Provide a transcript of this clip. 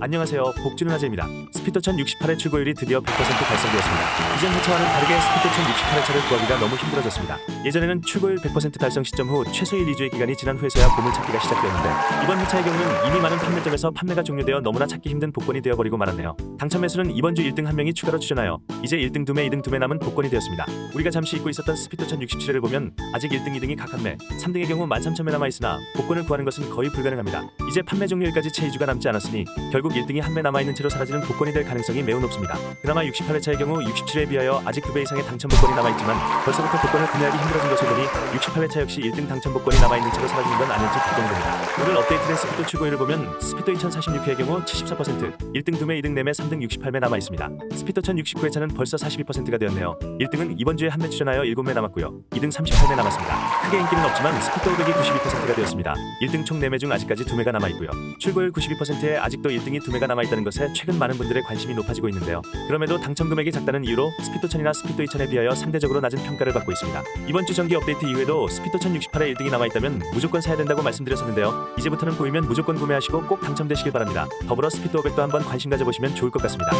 안녕하세요. 복주는 아재입니다. 스피터천 68회 출고율이 드디어 100% 달성되었습니다. 이전 회차와는 다르게 스피터천 68회차를 구하기가 너무 힘들어졌습니다. 예전에는 출고율 100% 달성 시점 후 최소 1, 2주의 기간이 지난 후에서야 보물 찾기가 시작되었는데 이번 회차의 경우는 이미 많은 판매점에서 판매가 종료되어 너무나 찾기 힘든 복권이 되어버리고 말았네요. 당첨 매수는 이번 주 1등 한 명이 추가로 출연하여 이제 1등 2매, 2등 2매 남은 복권이 되었습니다. 우리가 잠시 잊고 있었던 스피터천 67회를 보면 아직 1등, 2등이 각 한 매, 3등의 경우 13,000매 남아 있으나 복권을 구하는 것은 거의 불가능합니다. 이제 판매 종료일까지 채 2주가 남지 않았으니 결국 1등이 한 매 남아 있는 채로 사라지는 복권이 될 가능성이 매우 높습니다. 그나마 68회차의 경우 67회에 비하여 아직 2배 이상의 당첨 복권이 남아 있지만 벌써부터 복권을 구매하기 힘들어진 것을 보니 68회차 역시 1등 당첨 복권이 남아 있는 채로 사라지는 건 아닐지 걱정됩니다. 오늘 업데이트된 스피도 출고율을 보면 스피도 2046회의 경우 74%, 1등 2매, 2등 4매, 3등 68매 남아 있습니다. 스피도 1069회차는 벌써 42%가 되었네요. 1등은 이번 주에 한 매 출연하여 7매 남았고요. 2등 38매 남았습니다. 크게 인기는 없지만 스피도 500이 92%가 되었습니다. 1등 총 4매 중 아직까지 2매가 남아 있고요. 출고율 92%에 아직도 1등이 2매가 남아 있다는 것에 최근 많은 분들의 관심이 높아지고 있는데요. 그럼에도 당첨 금액이 작다는 이유로 스피도 1000이나 스피도 2000에 비하여 상대적으로 낮은 평가를 받고 있습니다. 이번 주 정기 업데이트 이후에도 스피도 1068에 1등이 남아 있다면 무조건 사야 된다고 말씀드렸었는데요. 이제부터는 보이면 무조건 구매하시고 꼭 당첨되시길 바랍니다. 더불어 스피도 500도 한번 관심 가져보시면 좋을 것 같습니다.